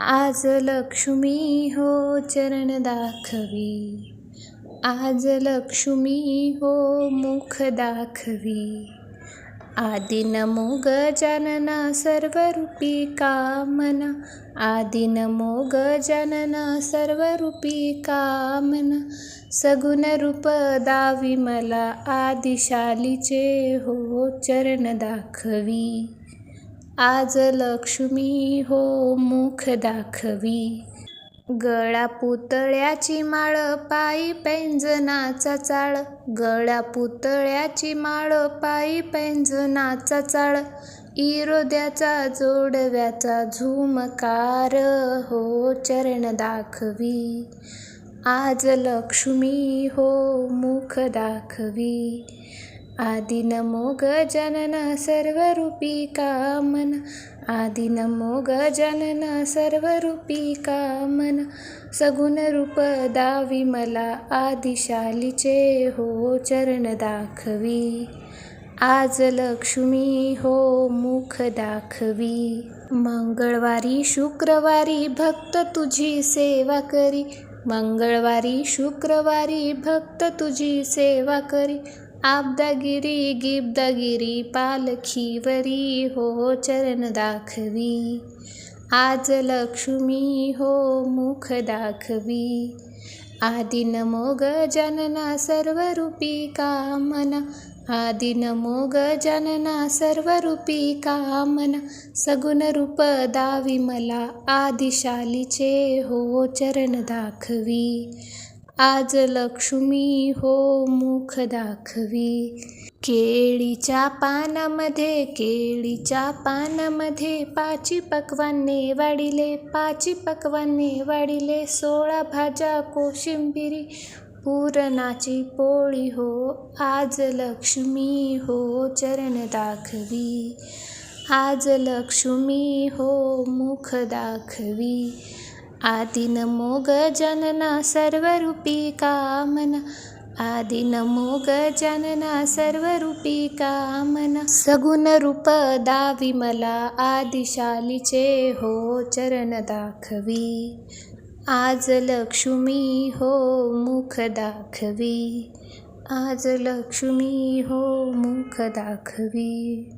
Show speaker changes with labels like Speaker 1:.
Speaker 1: आज लक्ष्मी हो चरण दाखवी. आज लक्ष्मी हो मुख दाखवी. आदि नमो गजानना सर्वरूपी कामना. आदि नमो गजानना सर्वरूपी कामना. सगुण रूप दावी मला आदिशालीचे हो चरण दाखवी. आज लक्ष्मी हो मुख दाखवी. गळा पुतळ्याची माळ पायी पैंजनाचा चाळ. गळा पुतळ्याची माळ पायी पैंजनाचा चाळ. इरोद्याचा जोडव्याचा झुमकार हो चरण दाखवी. आज लक्ष्मी हो मुख दाखवी. आदि नमो सर्वरूपी कामना. आदि नमो सर्वरूपी कामना. सगुण रूप दावी मला आदिशालीचे हो चरण दाखवी. आज लक्ष्मी हो मुख दाखवी. मंगळवारी शुक्रवारी भक्त तुझी सेवा करी. मंगळवारी शुक्रवारी भक्त तुझी सेवा करी. आबदागिरी गिब्दागिरी पालखीवरी हो चरण दाखवी. आज लक्ष्मी हो मुख दाखवी. आदि नमो गजानना सर्वरूपी कामना. आदि नमो गजानना सर्वरूपी कामना. सगुण रूप दावी मला आदिशालीचे हो चरण दाखवी. आज लक्ष्मी हो मुख दाखवी. केळीच्या पानामध्ये केळीच्या पानामध्ये पाची पकवाने वाढिले पाची पकवाने वाढिले सोळा भाज्या कोशिंबिरी. पुरणाची पोळी हो आज लक्ष्मी हो चरण दाखवी. आज लक्ष्मी हो मुख दाखवी. आदिन मोग जनना सर्वरूपी कामना. आदिन मोग जनना सर्वरूपी कामना. सगुण रूप दावी मला आदिशालीचे हो चरण दाखवी. आज लक्ष्मी हो मुख दाखवी. आज लक्ष्मी हो मुख दाखवी.